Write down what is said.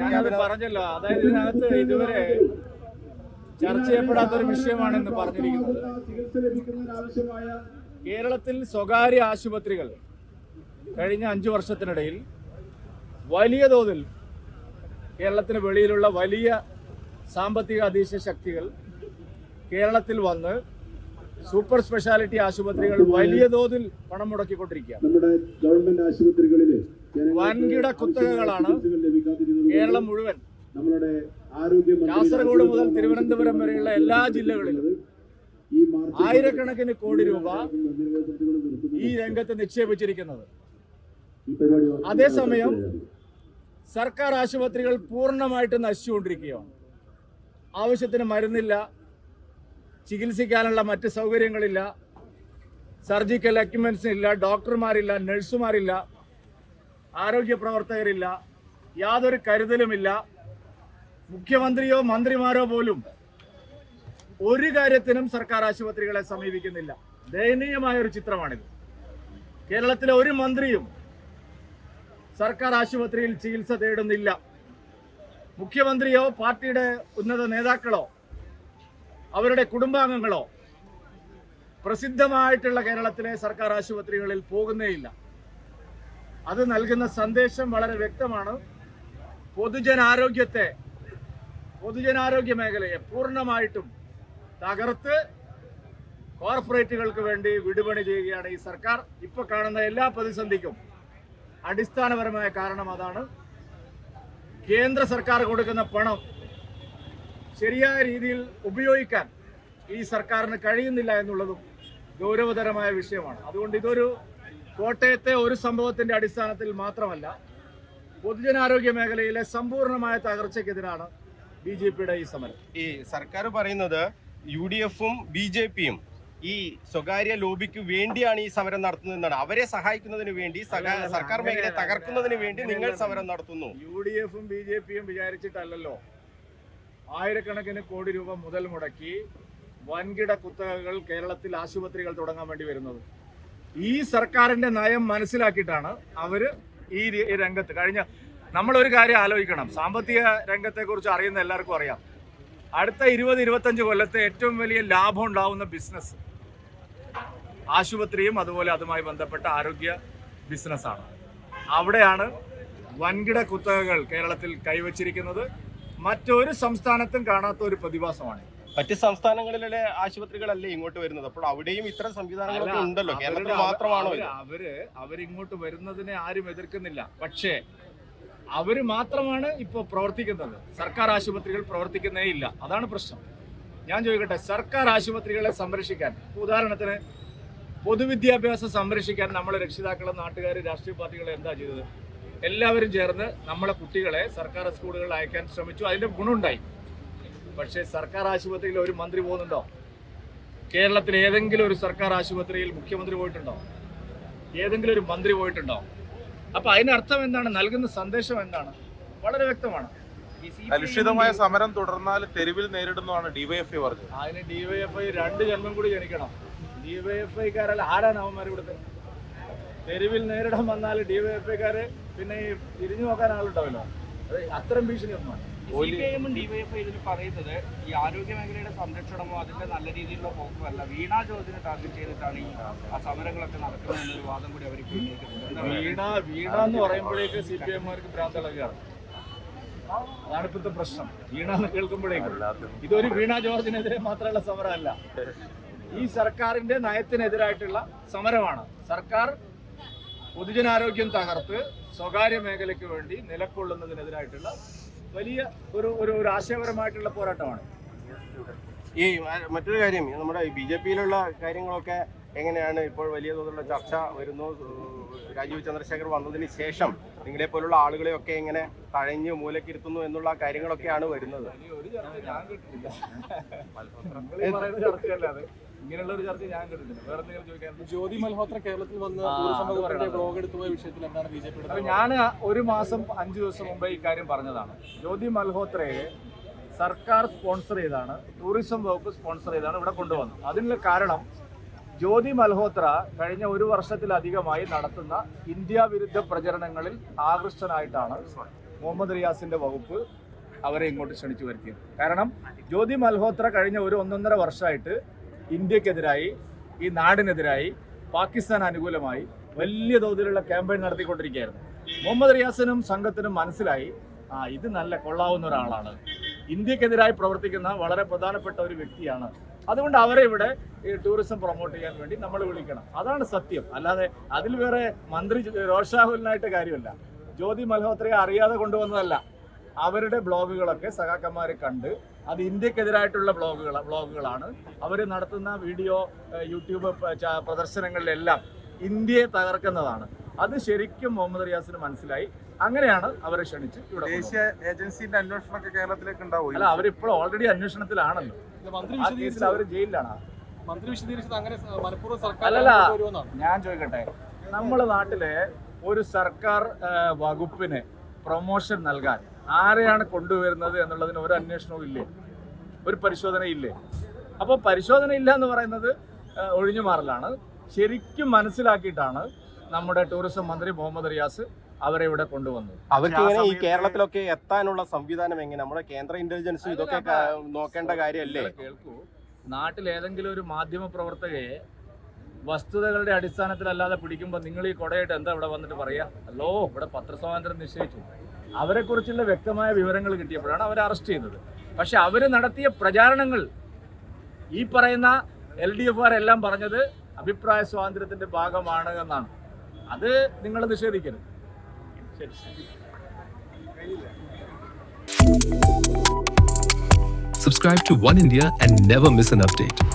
ഞാനത് പറഞ്ഞല്ലോ. അതായത് ഇതിനകത്ത് ഇതുവരെ ചർച്ച ചെയ്യപ്പെടാത്ത ഒരു വിഷയമാണ് വിഷയമാണെന്ന് പറഞ്ഞിരിക്കുന്നത്. കേരളത്തിൽ സ്വകാര്യ ആശുപത്രികൾ കഴിഞ്ഞ അഞ്ചു വർഷത്തിനിടയിൽ വലിയ തോതിൽ കേരളത്തിന് വെളിയിലുള്ള വലിയ സാമ്പത്തിക അധീശ ശക്തികൾ കേരളത്തിൽ വന്ന് സൂപ്പർ സ്പെഷ്യാലിറ്റി ആശുപത്രികൾ വലിയ തോതിൽ പണം മുടക്കിക്കൊണ്ടിരിക്കുകയാണ്. നമ്മുടെ ഗവൺമെന്റ് ആശുപത്രികളിൽ വൻകിട കുത്തകകളാണ് കേരളം മുഴുവൻ. നമ്മളുടെ ആരോഗ്യ കാസർഗോഡ് മുതൽ തിരുവനന്തപുരം വരെയുള്ള എല്ലാ ജില്ലകളിലും ആയിരക്കണക്കിന് കോടി രൂപ ഈ രംഗത്ത് നിക്ഷേപിച്ചിരിക്കുന്നത്. അതേസമയം സർക്കാർ ആശുപത്രികൾ പൂർണമായിട്ട് നശിച്ചുകൊണ്ടിരിക്കുകയാണ്. ആവശ്യത്തിന് മരുന്നില്ല ചികിത്സിക്കാനുള്ള മറ്റ് സൗകര്യങ്ങളില്ല. സർജിക്കൽ എക്യുപ്മെന്റ്സ് ഇല്ല ഡോക്ടർമാരില്ല നഴ്സുമാരില്ല ആരോഗ്യ പ്രവർത്തകരില്ല യാതൊരു കരുതലുമില്ല. മുഖ്യമന്ത്രിയോ മന്ത്രിമാരോ പോലും ഒരു കാര്യത്തിനും സർക്കാർ ആശുപത്രികളെ സമീപിക്കുന്നില്ല. ദയനീയമായ ഒരു ചിത്രമാണിത്. കേരളത്തിലെ ഒരു മന്ത്രിയും സർക്കാർ ആശുപത്രിയിൽ ചികിത്സ തേടുന്നില്ല. മുഖ്യമന്ത്രിയോ പാർട്ടിയുടെ ഉന്നത നേതാക്കളോ അവരുടെ കുടുംബാംഗങ്ങളോ പ്രസിദ്ധമായിട്ടുള്ള കേരളത്തിലെ സർക്കാർ ആശുപത്രികളിൽ പോകുന്നേയില്ല. അത് നൽകുന്ന സന്ദേശം വളരെ വ്യക്തമാണ്. പൊതുജനാരോഗ്യത്തെ പൊതുജനാരോഗ്യ മേഖലയെ പൂർണമായിട്ടും തകർത്ത് കോർപ്പറേറ്റുകൾക്ക് വേണ്ടി വിടുപണി ചെയ്യുകയാണ് ഈ സർക്കാർ. ഇപ്പോൾ കാണുന്ന എല്ലാ പ്രതിസന്ധിക്കും അടിസ്ഥാനപരമായ കാരണം അതാണ് കേന്ദ്ര സർക്കാർ കൊടുക്കുന്ന പണം. ശരിയായ രീതിയിൽ ഉപയോഗിക്കാൻ ഈ സർക്കാരിന് കഴിയുന്നില്ല എന്നുള്ളതും ഗൗരവതരമായ വിഷയമാണ്. അതുകൊണ്ട് ഇതൊരു കോട്ടയത്തെ ഒരു സംഭവത്തിന്റെ അടിസ്ഥാനത്തിൽ മാത്രമല്ല പൊതുജനാരോഗ്യ മേഖലയിലെ സമ്പൂർണമായ തകർച്ചയ്ക്കെതിരാണ് ബി ജെ പിയുടെ ഈ സമരം. ഈ സർക്കാർ പറയുന്നത് യു ഡി എഫും ബി ജെ പിയും ഈ സ്വകാര്യ ലോബിക്ക് വേണ്ടിയാണ് ഈ സമരം നടത്തുന്നതെന്നാണ്. അവരെ സഹായിക്കുന്നതിന് വേണ്ടി സർക്കാർ മേഖലയെ തകർക്കുന്നതിന് വേണ്ടി നിങ്ങൾ സമരം നടത്തുന്നു. യു ഡി എഫും ബി ജെ പിയും വിചാരിച്ചിട്ടല്ലല്ലോ. ആയിരക്കണക്കിന് കോടി രൂപ മുതൽ മുടക്കി വൻകിട കുത്തകകൾ കേരളത്തിൽ ആശുപത്രികൾ തുടങ്ങാൻ വേണ്ടി വരുന്നത്. ഈ സർക്കാരിന്റെ നയം മനസ്സിലാക്കിയിട്ടാണ് അവർ ഈ രംഗത്ത് കഴിഞ്ഞ നമ്മളൊരു കാര്യം ആലോചിക്കണം. സാമ്പത്തിക രംഗത്തെ കുറിച്ച് അറിയുന്ന എല്ലാവർക്കും അറിയാം. അടുത്ത ഇരുപത് ഇരുപത്തഞ്ച് കൊല്ലത്തെ ഏറ്റവും വലിയ ലാഭം ഉണ്ടാവുന്ന ബിസിനസ് ആശുപത്രിയും അതുപോലെ അതുമായി ബന്ധപ്പെട്ട ആരോഗ്യ ബിസിനസ്സാണ്. അവിടെയാണ് വൻകിട കുത്തകകൾ കേരളത്തിൽ കൈവച്ചിരിക്കുന്നത്. മറ്റൊരു സംസ്ഥാനത്തും കാണാത്ത ഒരു പ്രതിഭാസമാണ്. മറ്റ് സംസ്ഥാനങ്ങളിലെ ആശുപത്രികളല്ലേ ഇങ്ങോട്ട് വരുന്നത്? അപ്പോൾ അവിടെയും ഇത്തരം സംവിധാനങ്ങളൊക്കെ ഉണ്ടല്ലോ. കേരളത്തിൽ മാത്രമാണോ? അവർ അവരിങ്ങോട്ട് വരുന്നതിനെ ആരും എതിർക്കുന്നില്ല. പക്ഷേ അവർ മാത്രമാണ് ഇപ്പോൾ പ്രവർത്തിക്കുന്നത്. സർക്കാർ ആശുപത്രികൾ പ്രവർത്തിക്കുന്നേ ഇല്ല. അതാണ് പ്രശ്നം. ഞാൻ ചോദിക്കട്ടെ സർക്കാർ ആശുപത്രികളെ സംരക്ഷിക്കാൻ ഉദാഹരണത്തിന് പൊതുവിദ്യാഭ്യാസം സംരക്ഷിക്കാൻ നമ്മളെ രക്ഷിതാക്കളും നാട്ടുകാർ രാഷ്ട്രീയ പാർട്ടികളും എന്താ ചെയ്തത്? എല്ലാവരും ചേർന്ന് നമ്മളെ കുട്ടികളെ സർക്കാർ സ്കൂളുകളിൽ അയക്കാൻ ശ്രമിച്ചു. അതിന്റെ ഗുണമുണ്ടായി. പക്ഷേ സർക്കാർ ആശുപത്രിയിൽ ഒരു മന്ത്രി പോകുന്നുണ്ടോ? കേരളത്തിൽ ഏതെങ്കിലും ഒരു സർക്കാർ ആശുപത്രിയിൽ മുഖ്യമന്ത്രി പോയിട്ടുണ്ടോ? ഏതെങ്കിലും ഒരു മന്ത്രി പോയിട്ടുണ്ടോ? അപ്പൊ അതിനർത്ഥം എന്താണ്? നൽകുന്ന സന്ദേശം എന്താണ്? വളരെ വ്യക്തമാണ്. കലുഷിതമായ സമരം തുടർന്നാൽ തെരുവിൽ നേരിടുന്നതാണ് ഡിവൈഎഫ്ഐ പറഞ്ഞത്. അതിന് ഡിവൈഎഫ്ഐ രണ്ട് ജന്മം കൂടി ജനിക്കണം. ഡിവൈഎഫ്ഐക്കാരല്ല ആരാണ് അവന്മാർ ഇവിടുത്തെ തെരുവിൽ നേരിടാൻ വന്നാൽ ഡിവൈഎഫ്ഐക്കാര് പിന്നെ ഈ തിരിഞ്ഞു നോക്കാൻ ആളുണ്ടാവല്ലോ. അത് അത്തരം ഭീഷണിയൊന്നുമാണ് സിപിഐഎമ്മും ഡിവൈഎഫ്ഐ ഇതിൽ പറയുന്നത് ഈ ആരോഗ്യ മേഖലയുടെ സംരക്ഷണമോ അതിന്റെ നല്ല രീതിയിലുള്ള പോക്കുമല്ല. വീണ ജോർജിനെ ടാർഗറ്റ് ചെയ്തിട്ടാണ് ഈ ആ സമരങ്ങളൊക്കെ നടക്കുന്നത് എന്നൊരു വാദം കൂടി അവർ വീണ വീണ എന്ന് പറയുമ്പോഴേക്ക് സി പി എമ്മാർക്ക് ഭ്രാന്തളകയാണ് അതാണ് ഇപ്പോഴത്തെ പ്രശ്നം. വീണ എന്ന് കേൾക്കുമ്പോഴേക്കും. ഇതൊരു വീണ ജോർജിനെതിരെ മാത്രമുള്ള സമരമല്ല. ഈ സർക്കാരിന്റെ നയത്തിനെതിരായിട്ടുള്ള സമരമാണ്. സർക്കാർ പൊതുജനാരോഗ്യം തകർത്ത് സ്വകാര്യ മേഖലയ്ക്ക് വേണ്ടി നിലക്കൊള്ളുന്നതിനെതിരായിട്ടുള്ള വലിയ ഒരു ഒരു ഒരു ആശയപരമായിട്ടുള്ള പോരാട്ടമാണ്. ഈ മറ്റൊരു കാര്യം നമ്മുടെ ബി ജെ പിയിലുള്ള കാര്യങ്ങളൊക്കെ എങ്ങനെയാണ് ഇപ്പോൾ വലിയ തോതിലുള്ള ചർച്ച വരുന്നു? രാജീവ് ചന്ദ്രശേഖർ വന്നതിന് ശേഷം നിങ്ങളെ പോലുള്ള ആളുകളെയൊക്കെ എങ്ങനെ തഴഞ്ഞ് മൂലക്കിരുത്തുന്നു എന്നുള്ള കാര്യങ്ങളൊക്കെയാണ് വരുന്നത്. ഇങ്ങനെയുള്ള ഒരു ചർച്ച ഞാൻ കേട്ടിട്ടില്ല വേറെ എന്തെങ്കിലും ചോദിക്കാൻ ജ്യോതി മൽഹോത്ര കേരളത്തിൽ വന്ന്. ബ്ലോഗ് വിഷയത്തിൽ എന്താണ് ബി ജെ അപ്പൊ ഞാൻ ഒരു മാസം അഞ്ചു ദിവസം മുമ്പ് ഈ കാര്യം പറഞ്ഞതാണ്. ജ്യോതി മൽഹോത്രയെ സർക്കാർ സ്പോൺസർ ചെയ്താണ് ടൂറിസം വകുപ്പ് സ്പോൺസർ ചെയ്താണ് ഇവിടെ കൊണ്ടുവന്നത്. അതിനുള്ള കാരണം ജ്യോതി മൽഹോത്ര കഴിഞ്ഞ ഒരു വർഷത്തിലധികമായി നടത്തുന്ന ഇന്ത്യ വിരുദ്ധ പ്രചരണങ്ങളിൽ ആകൃഷ്ടനായിട്ടാണ് മുഹമ്മദ് റിയാസിന്റെ വകുപ്പ് അവരെ ഇങ്ങോട്ട് ക്ഷണിച്ചു വരുത്തിയത്. കാരണം ജ്യോതി മൽഹോത്ര കഴിഞ്ഞ ഒരു ഒന്നൊന്നര വർഷമായിട്ട് ഇന്ത്യക്കെതിരായി ഈ നാടിനെതിരായി പാകിസ്ഥാൻ അനുകൂലമായി വലിയ തോതിലുള്ള ക്യാമ്പയിൻ നടത്തിക്കൊണ്ടിരിക്കുകയായിരുന്നു. മുഹമ്മദ് റിയാസിനും സംഘത്തിനും മനസ്സിലായി ആ ഇത് നല്ല കൊള്ളാവുന്ന ഒരാളാണ്. ഇന്ത്യക്കെതിരായി പ്രവർത്തിക്കുന്ന വളരെ പ്രധാനപ്പെട്ട ഒരു വ്യക്തിയാണ്. അതുകൊണ്ട് അവരെ ഇവിടെ ഈ ടൂറിസം പ്രൊമോട്ട് ചെയ്യാൻ വേണ്ടി നമ്മൾ വിളിക്കണം. അതാണ് സത്യം. അല്ലാതെ അതിൽ വേറെ മന്ത്രി രോഷാഹുലിനായിട്ട് കാര്യമല്ല. ജ്യോതി മൽഹോത്രയെ അറിയാതെ കൊണ്ടുവന്നതല്ല. അവരുടെ ബ്ലോഗുകളൊക്കെ സഖാക്കന്മാരെ കണ്ട് അത് ഇന്ത്യക്കെതിരായിട്ടുള്ള ബ്ലോഗുകൾ ബ്ലോഗുകളാണ്. അവർ നടത്തുന്ന വീഡിയോ യൂട്യൂബ് പ്രദർശനങ്ങളിലെല്ലാം ഇന്ത്യയെ തകർക്കുന്നതാണ്. അത് ശരിക്കും മുഹമ്മദ് റിയാസിന് മനസ്സിലായി. അങ്ങനെയാണ് അവരെ ക്ഷണിച്ച് ഇവിടെ. ദേശീയ ഏജൻസിന്റെ അന്വേഷണമൊക്കെ കേരളത്തിലേക്ക് ഉണ്ടാവും അല്ല അവരിപ്പോൾ ഓൾറെഡി അന്വേഷണത്തിലാണല്ലോ. മന്ത്രി ആ കേസിൽ അവർ ജയിലിലാണ്. മന്ത്രി വിശദീകരിച്ചത് അങ്ങനെ സർക്കാർ അല്ലല്ല. ഞാൻ ചോദിക്കട്ടെ. നമ്മുടെ നാട്ടിലെ ഒരു സർക്കാർ വകുപ്പിന് പ്രൊമോഷൻ നൽകാൻ ആരെയാണ് കൊണ്ടുവരുന്നത് എന്നുള്ളതിന് ഒരു അന്വേഷണവും ഇല്ലേ? ഒരു പരിശോധന ഇല്ലേ അപ്പോൾ പരിശോധന ഇല്ല എന്ന് പറയുന്നത് ഒഴിഞ്ഞു മാറലാണ്. ശരിക്കും മനസ്സിലാക്കിയിട്ടാണ് നമ്മുടെ ടൂറിസം മന്ത്രി മുഹമ്മദ് റിയാസ് അവരെ ഇവിടെ കൊണ്ടുവന്നത്. അവർക്ക് ഇങ്ങനെ ഈ കേരളത്തിലൊക്കെ എത്താനുള്ള സംവിധാനം എങ്ങനെ? നമ്മുടെ കേന്ദ്ര ഇന്റലിജൻസ് ഇതൊക്കെ നോക്കേണ്ട കാര്യമല്ലേ? കേൾക്കൂ. നാട്ടിൽ ഏതെങ്കിലും ഒരു മാധ്യമ പ്രവർത്തകയെ വസ്തുതകളുടെ അടിസ്ഥാനത്തിലല്ലാതെ പിടിക്കുമ്പോൾ നിങ്ങൾ ഈ കൊടയായിട്ട് എന്താ ഇവിടെ വന്നിട്ട് പറയാ? അല്ലോ ഇവിടെ പത്രസ്വാതന്ത്ര്യം നിശ്ചയിച്ചു. അവരെ കുറിച്ചുള്ള വ്യക്തമായ വിവരങ്ങൾ കിട്ടിയപ്പോഴാണ് അവരെ അറസ്റ്റ് ചെയ്തത്. പക്ഷെ അവർ നടത്തിയ പ്രചാരണങ്ങൾ ഈ പറയുന്ന എൽ ഡി എഫ് എല്ലാം പറഞ്ഞത് അഭിപ്രായ സ്വാതന്ത്ര്യത്തിന്റെ ഭാഗമാണ് എന്നാണ്. അത് നിങ്ങൾ നിഷേധിക്കരുത്. Subscribe to to India and never miss miss update.